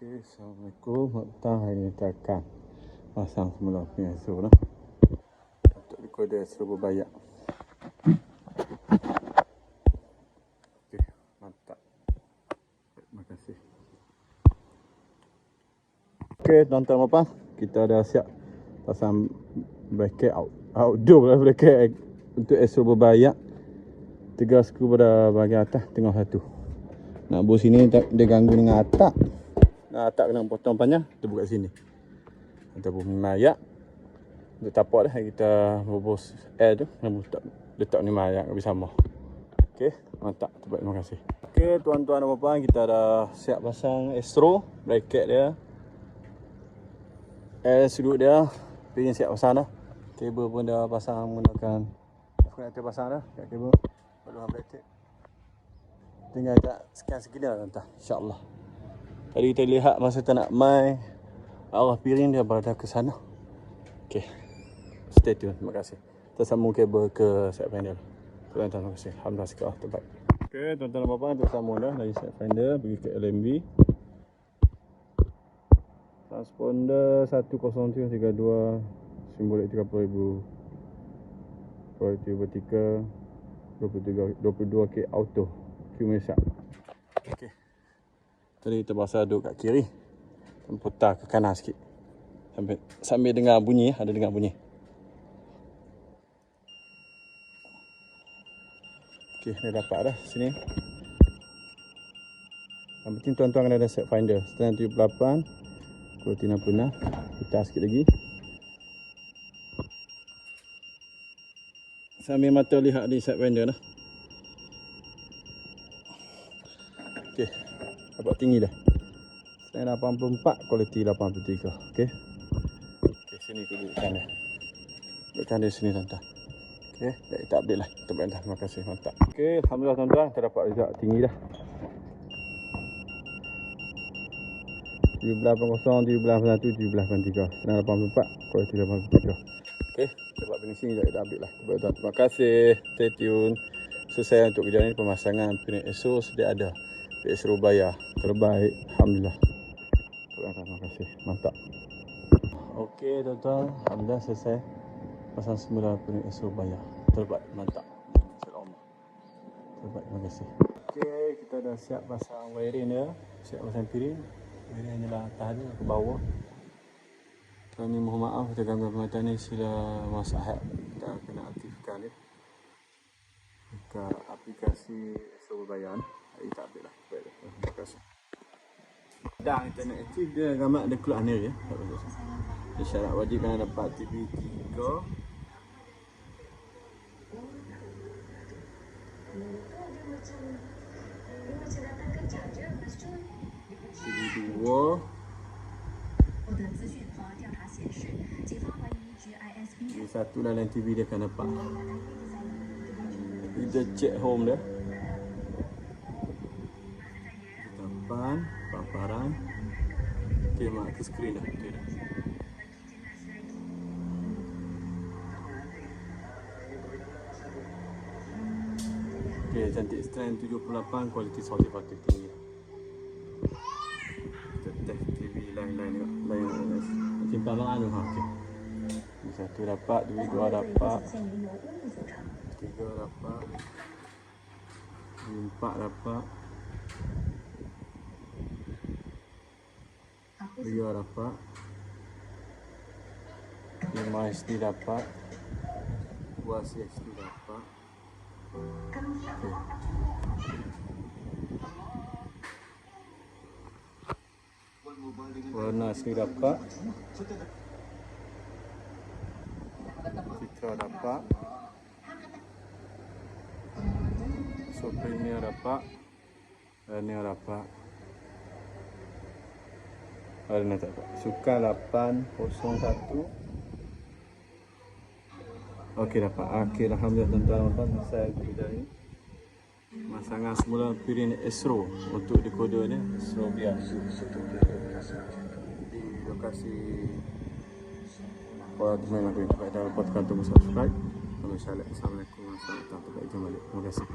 Okey, Assalamualaikum. Petang hari ni kita akan pasang semula punya esok lah. Untuk dekoder serba bayak. Okey, mantap. Terima kasih. Okey, tuan-tuan puan, kita dah siap pasang bracket out outdoor lah bracket untuk esok berbayak. Tiga skru pada bahagian atas, tengah satu. Nak bus sini tak dia ganggu dengan atap. Nah, atap kena potong panjang, kita buka sini. Kita bumi mayak. Untuk tapak dah kita bubus air tu, kena letak, ni mayak lebih sama. Okey, mantap. Terima kasih. Okey, tuan-tuan dan puan, kita dah siap pasang Astro bracket dia. Air sudut dia, pilih siap pasang dah. Kabel pun dah pasang menggunakan connector pasang dah kat kabel. Baru bracket. Tinggal tak sekian segini lah tuan-tuan. InsyaAllah. Tadi kita lihat masa kita nak mai arah piring dia berada ke sana. Okey. Stay tune. Terima kasih. Kita sambung kabel ke set finder. Tuan-tuan terima kasih. Alhamdulillah sekarang terbaik. Okey, tuan-tuan dan puan kita sambung dah dari set finder pergi ke LMB. Transponder 10332 simbolik 30,000 kualiti vertikal 23 22k auto Q Malaysia. Okey. Tadi kita pasal duduk kat kiri. Dan putar ke kanan sikit. Sambil sambil dengar bunyi, ada dengar bunyi. Okey, dah dapat dah sini. Yang penting tuan-tuan kena ada set finder. Stand 78 kualiti 66. Putar sikit lagi. Sambil mata lihat di set finder dah. Okey. Dapat tinggi dah. Stand 84, kualiti 83. Okey. Okey, sini tu dudukkan dia. Dudukkan dia sini tuan-tuan. Okey, dah kita update lah. Kita dah. Terima kasih, mantap. Okey, alhamdulillah tuan-tuan, kita dapat result tinggi dah. 17.0, 17.1, 17.3 Stand 84, kualiti 83 Okey, dapat finishing sekejap kita lah. Terima kasih. Terima kasih. Stay tune. Selesai untuk kerja ni pemasangan piring ESO sedia ada. PS Rubaya terbaik alhamdulillah. Terima kasih. Mantap. Okey tuan-tuan, alhamdulillah selesai pasang semula piring ESO Rubaya. Terbaik, mantap. Insya-Allah. Terbaik, terima kasih. Okey, kita dah siap pasang wiring dia. Siap pasang piring. Wiring hanyalah atas dia ke bawah. Kami mohon maaf kita gangguan pengajian ni sila masalah kita kena aktifkan dia dekat aplikasi Esok Bayan. Hari tak update lah. Baik, terima kasih. Dah nak aktif dia gambar ada keluar ni ya. Dia syarat wajib kena dapat TV 3 TV 2Ini satu dalam TV dia akan dapat. Kita check home dia. Depan, paparan. Okey, mak ke skrin dah. Okay, dah. Okey, cantik strand 78, kualiti sound efektif tinggi. Kita test TV lain-lain juga. Lain-lain. Simpan bang anu ha. Okey. Ni satu dapat, dua dua dapat. Tiga dapat. Empat dapat. Tiga dapat. Lima SD dapat. Dua CSD dapat. Okay. Warna sini dapat. Citra dapat. Supremia dapat. Rania dapat. Rania tak dapat. Suka 801. Okey dapat. Okey alhamdulillah tuan-tuan dan puan kerja ni. Masangan semula piring Astro untuk dekoder ni Astro biasa di lokasi Kuala Temen aku yang dapat dapatkan untuk subscribe. Assalamualaikum warahmatullahi wabarakatuh. Terima kasih.